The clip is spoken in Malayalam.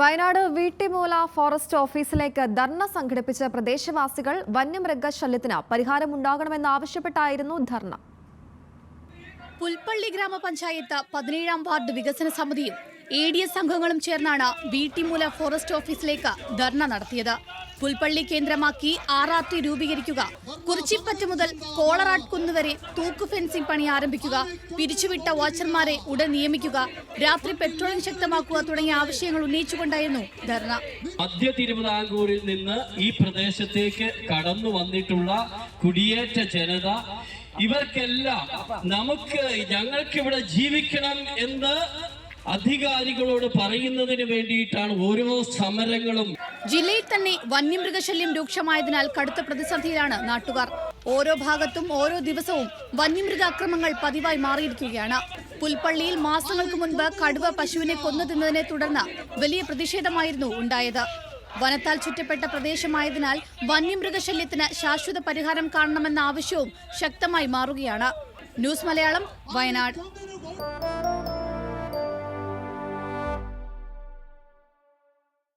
വയനാട് വീട്ടിമൂല ഫോറസ്റ്റ് ഓഫീസിലേക്ക് ധർണ സംഘടിപ്പിച്ച പ്രദേശവാസികൾ വന്യമൃഗശല്യത്തിന് പരിഹാരമുണ്ടാകണമെന്നാവശ്യപ്പെട്ടായിരുന്നു ധർണ. പുൽപ്പള്ളി ഗ്രാമപഞ്ചായത്ത് പതിനേഴാം വാർഡ് വികസന സമിതിയും എ ഡി എസ് അംഗങ്ങളും ചേർന്നാണ് വീട്ടിമൂല ഫോറസ്റ്റ് ഓഫീസിലേക്ക് ധർണ നടത്തിയത്. പുൽപ്പള്ളി കേന്ദ്രമാക്കി ആർ ആർ ടി രൂപീകരിക്കുക. കുറിച്ചിപ്പറ്റ് മുതൽ കോളറാട്ട് കുന്ന് വരെ തൂക്ക് ഫെൻസിംഗ് പണി ആരംഭിക്കുക. പിരിച്ചുവിട്ട വാച്ചർമാരെ ഉടൻ നിയമിക്കുക. രാത്രി പെട്രോളിംഗ് ശക്തമാക്കുക തുടങ്ങിയ ആവശ്യങ്ങൾ ഉന്നയിച്ചുകൊണ്ടായിരുന്നു ധർണ. മധ്യ തിരുവിതാംകൂറിൽ നിന്ന് ഈ പ്രദേശത്തേക്ക് കടന്നു വന്നിട്ടുള്ള കുടിയേറ്റ ജനത ഇവർക്കെല്ലാം നമുക്ക് ഞങ്ങൾക്കിവിടെ ജീവിക്കണം എന്ന് അധികാരികളോട് പറയുന്നതിന് വേണ്ടിയിട്ടാണ് ഓരോ സമരങ്ങളും. ജില്ലയിൽ തന്നെ വന്യമൃഗശല്യം രൂക്ഷമായതിനാൽ കടുത്ത പ്രതിസന്ധിയിലാണ് നാട്ടുകാർ. ഓരോ ഭാഗത്തും ഓരോ ദിവസവും വന്യമൃഗാക്രമങ്ങൾ പതിവായി മാറിയിരിക്കുകയാണ്. പുൽപ്പള്ളിയിൽ മാസങ്ങൾക്ക് മുൻപ് കടുവ പശുവിനെ കൊന്നു തിന്നതിനെ തുടർന്ന് വലിയ പ്രതിഷേധമായിരുന്നു ഉണ്ടായത്. വനത്താൽ ചുറ്റപ്പെട്ട പ്രദേശമായതിനാൽ വന്യമൃഗശല്യത്തിന് ശാശ്വത പരിഹാരം കാണണമെന്ന ആവശ്യവും ശക്തമായി മാറുകയാണ്. ന്യൂസ് മലയാളം വയനാട്.